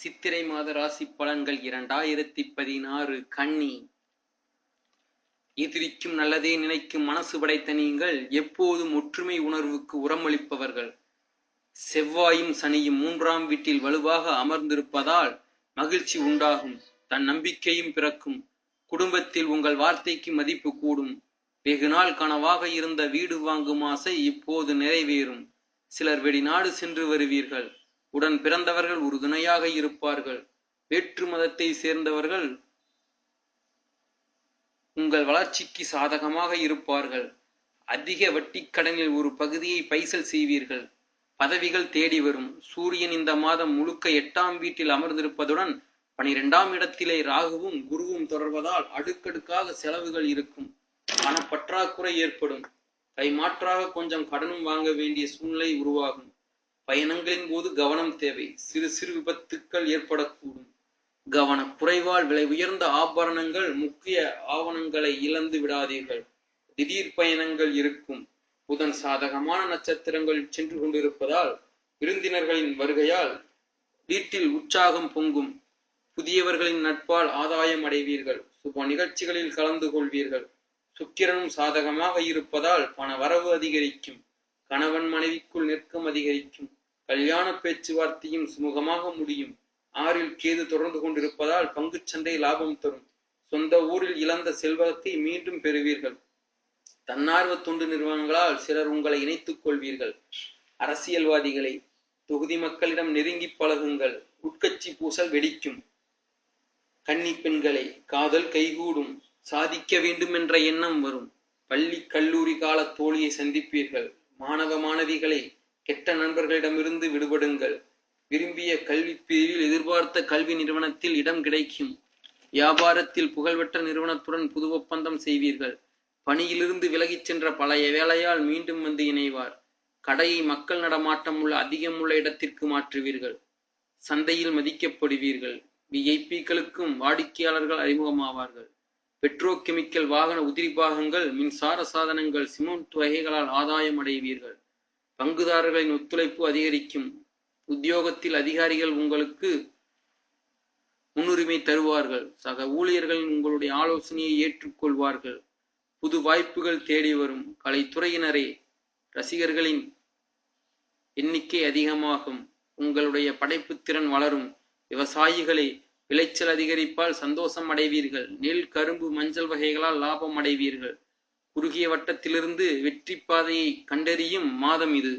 சித்திரை மாத ராசி பலன்கள் இரண்டாயிரத்தி பதினாறு கன்னி. எதிரிக்கும் நல்லதே நினைக்கும் மனசு படைத்த நீங்கள் எப்போதும் ஒற்றுமை உணர்வுக்கு உரமளிப்பவர்கள். செவ்வாயும் சனியும் மூன்றாம் வீட்டில் வலுவாக அமர்ந்திருப்பதால் மகிழ்ச்சி உண்டாகும் தன் நம்பிக்கையும் பிறக்கும் குடும்பத்தில் உங்கள் வார்த்தைக்கு மதிப்பு கூடும். வெகு நாள் கனவாக இருந்த வீடு வாங்கும் ஆசை இப்போது நிறைவேறும். சிலர் வெளிநாடு சென்று வருவீர்கள். உடன் பிறந்தவர்கள் உறுதுணையாக இருப்பார்கள். வேற்று மதத்தை சேர்ந்தவர்கள் உங்கள் வளர்ச்சிக்கு சாதகமாக இருப்பார்கள். அதிக வட்டி கடனில் ஒரு பகுதியை பைசல் செய்வீர்கள். பதவிகள் தேடி வரும். சூரியன் இந்த மாதம் முழுக்க எட்டாம் வீட்டில் அமர்ந்திருப்பதுடன் பனிரெண்டாம் இடத்திலே ராகுவும் குருவும் தொடர்வதால் அடுக்கடுக்காக செலவுகள் இருக்கும். பணப்பற்றாக்குறை ஏற்படும். கைமாற்றாக கொஞ்சம் கடனும் வாங்க வேண்டிய சூழ்நிலை உருவாகும். பயணங்களின் போது கவனம் தேவை. சிறு சிறு விபத்துக்கள் ஏற்படக்கூடும். கவன குறைவால் விலை உயர்ந்த ஆபரணங்கள் முக்கிய ஆவணங்களை இழந்து விடாதீர்கள். திடீர் பயணங்கள் இருக்கும். புதன் சாதகமான நட்சத்திரங்கள் சென்று கொண்டிருப்பதால் விருந்தினர்களின் வருகையால் வீட்டில் உற்சாகம் பொங்கும். புதியவர்களின் நட்பால் ஆதாயம் அடைவீர்கள். சுப நிகழ்ச்சிகளில் கலந்து கொள்வீர்கள். சுக்கிரனும் சாதகமாக இருப்பதால் பண வரவு அதிகரிக்கும். கணவன் மனைவிக்குள் நெருக்கம் அதிகரிக்கும். கல்யாண பேச்சுவார்த்தையும் சுமூகமாக முடியும். ஆறில் கேது தொடர்ந்து கொண்டிருப்பதால் பங்கு சந்தை லாபம் தரும். சொந்த ஊரில் இழந்த செல்வத்தை மீண்டும் பெறுவீர்கள். தன்னார்வ தொண்டு நிறுவனங்களால் சிலர் உங்களை இணைத்துக் கொள்வீர்கள். அரசியல்வாதிகளை தொகுதி மக்களிடம் நெருங்கி பழகுங்கள். உட்கட்சி பூசல் வெடிக்கும். கன்னி பெண்களை காதல் கைகூடும். சாதிக்க வேண்டும் என்ற எண்ணம் வரும். பள்ளி கல்லூரி கால தோழியை சந்திப்பீர்கள். மாணவ மாணவிகளை கெட்ட நண்பர்களிடமிருந்து விடுபடுங்கள். விரும்பிய கல்வி பிரிவில் எதிர்பார்த்த கல்வி நிறுவனத்தில் இடம் கிடைக்கும். வியாபாரத்தில் புகழ்பெற்ற நிறுவனத்துடன் புது ஒப்பந்தம் செய்வீர்கள். பணியிலிருந்து விலகிச் சென்ற பழைய வேலையால் மீண்டும் வந்து இணைவார். கடையை மக்கள் நடமாட்டம் உள்ள அதிகம் உள்ள இடத்திற்கு மாற்றுவீர்கள். சந்தையில் மதிக்கப்படுவீர்கள். விஐபிக்களுக்கும் வாடிக்கையாளர்கள் அறிமுகமாவார்கள். பெட்ரோகெமிக்கல் வாகன உதிரி பாகங்கள் மின்சார சாதனங்கள் சிமெண்ட் வகைகளால் ஆதாயம் அடைவீர்கள். பங்குதாரர்களின் ஒத்துழைப்பு அதிகரிக்கும். உத்தியோகத்தில் அதிகாரிகள் உங்களுக்கு முன்னுரிமை தருவார்கள். சக ஊழியர்கள் உங்களுடைய ஆலோசனையை ஏற்றுக்கொள்வார்கள். புது வாய்ப்புகள் தேடி வரும். கலைத்துறையினரே ரசிகர்களின் எண்ணிக்கை அதிகமாகும். உங்களுடைய படைப்பு திறன் வளரும். விவசாயிகளே விளைச்சல் அதிகரிப்பால் சந்தோஷம் அடைவீர்கள். நெல் கரும்பு மஞ்சள் வகைகளால் லாபம் அடைவீர்கள். குறுகிய வட்டத்திலிருந்து வெற்றி பாதையை கண்டறியும் மாதம் இது.